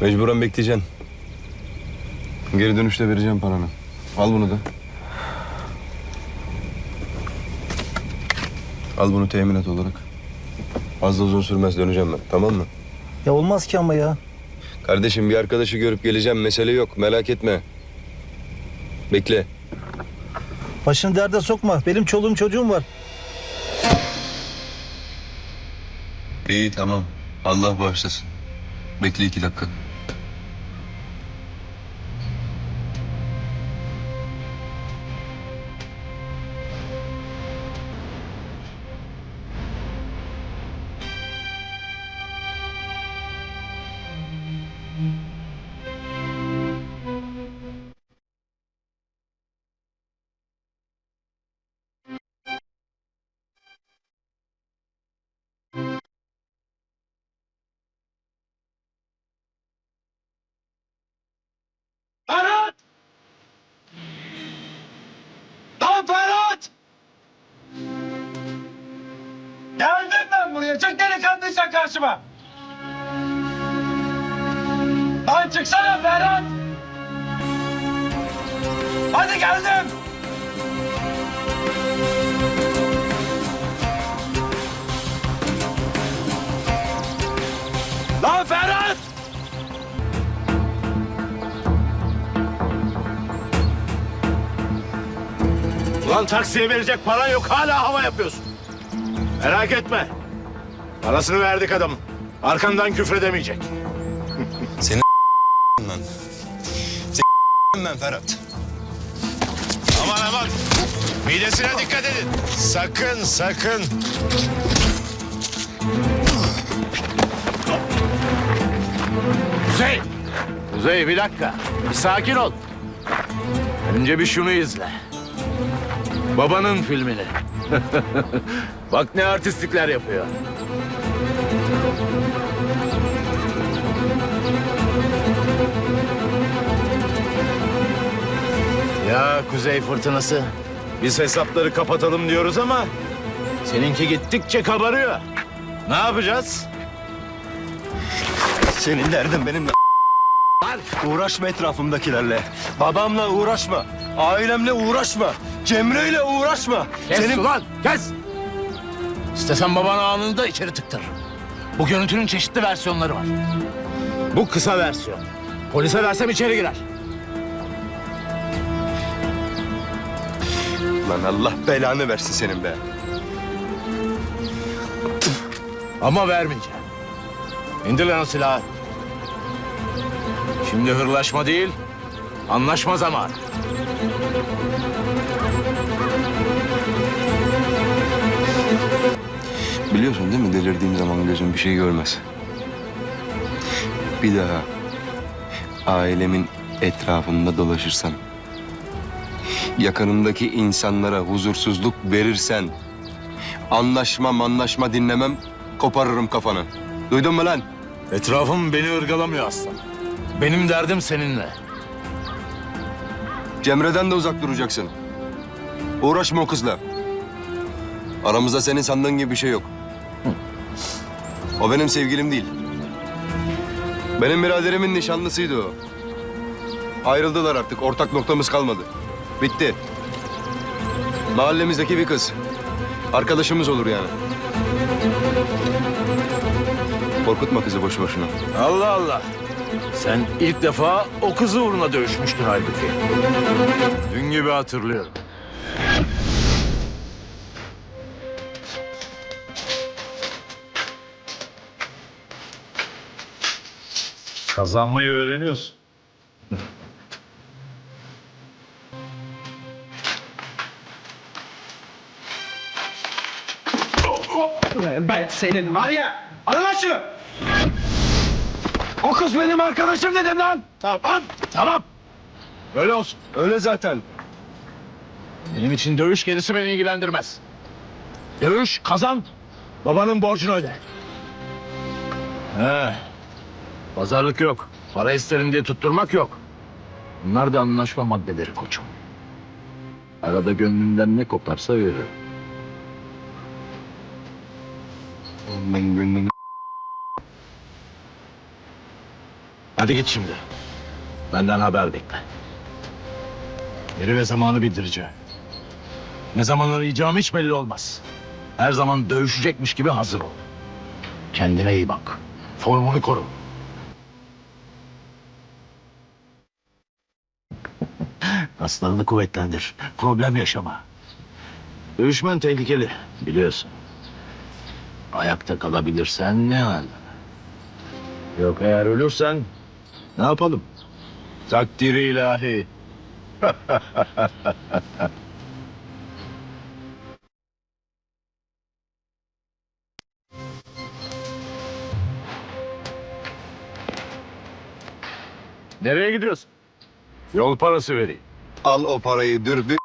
Mecburen bekleyeceksin. Geri dönüşte vereceğim paranı. Al bunu da. Al bunu teminat olarak. Fazla uzun sürmez döneceğim ben. Tamam mı? Ya olmaz ki ama ya. Kardeşim bir arkadaşı görüp geleceğim. Mesele yok. Merak etme. Bekle. Başını derde sokma. Benim çoluğum çocuğum var. İyi tamam. Allah bağışlasın. Bekle iki dakika. Buraya. Çık delikanlıysan karşıma. Lan çıksana Ferhat! Hadi geldim. Lan Ferhat! Ulan taksiye verecek para yok hala hava yapıyorsun. Merak etme. Parasını verdik adamın. Arkandan küfredemeyecek. ben. ben Ferhat. Aman aman. Midesine dikkat edin. Sakın sakın. Kuzey. Kuzey bir dakika. Bir sakin ol. Önce bir şunu izle. Babanın filmini. Bak ne artistlikler yapıyor. Ya Kuzey Fırtınası. Biz hesapları kapatalım diyoruz ama... ...seninki gittikçe kabarıyor. Ne yapacağız? Senin derdin benimle. Uğraşma etrafımdakilerle. Babamla uğraşma. Ailemle uğraşma. Cemre'yle uğraşma. Kes Senin ulan kes! İstesen babanı anında içeri tıktır. Bu görüntünün çeşitli versiyonları var. Bu kısa versiyon. Polise versem içeri girer. Lan Allah belanı versin senin be. Ama vermeyeceğim. İndir lan o silahı. Şimdi hırlaşma değil, anlaşma zamanı. Biliyorsun değil mi delirdiğim zaman gözüm bir şey görmez. Bir daha ailemin etrafında dolaşırsan, yakınımdaki insanlara huzursuzluk verirsen, anlaşma anlaşma dinlemem, koparırım kafanı. Duydun mu lan? Etrafım beni ırgalamıyor aslan. Benim derdim seninle. Cemre'den de uzak duracaksın. Uğraşma o kızla. Aramızda senin sandığın gibi bir şey yok. O benim sevgilim değil. Benim biraderimin nişanlısıydı o. Ayrıldılar artık. Ortak noktamız kalmadı. Bitti. Mahallemizdeki bir kız. Arkadaşımız olur yani. Korkutma kızı boş boşuna. Allah Allah. Sen ilk defa o kızı uğruna dövüşmüştün halbuki. Dün gibi hatırlıyorum. Kazanmayı öğreniyorsun. Ben senin var ya. Şunu. O kız benim arkadaşım dedim lan. Tamam, tamam. Böyle olsun. Öyle zaten. Benim için dövüş gerisi beni ilgilendirmez. Dövüş, kazan, babanın borcunu öde. He. Pazarlık yok. Para isterim diye tutturmak yok. Bunlar da anlaşma maddeleri koçum. Arada gönlünden ne koparsa veririm. Ben gönlümü... Hadi git şimdi. Benden haber bekle. Yeri ve zamanı bildireceğim. Ne zaman arayacağım hiç belli olmaz. Her zaman dövüşecekmiş gibi hazır ol. Kendine iyi bak. Formunu koru. Aslanını kuvvetlendir. Problem yaşama. Dövüşmen tehlikeli biliyorsun. Ayakta kalabilirsen ne hal? Yok eğer ölürsen ne yapalım? Takdiri ilahi. Nereye gidiyorsun? Yol parası vereyim. Al o parayı dürbü.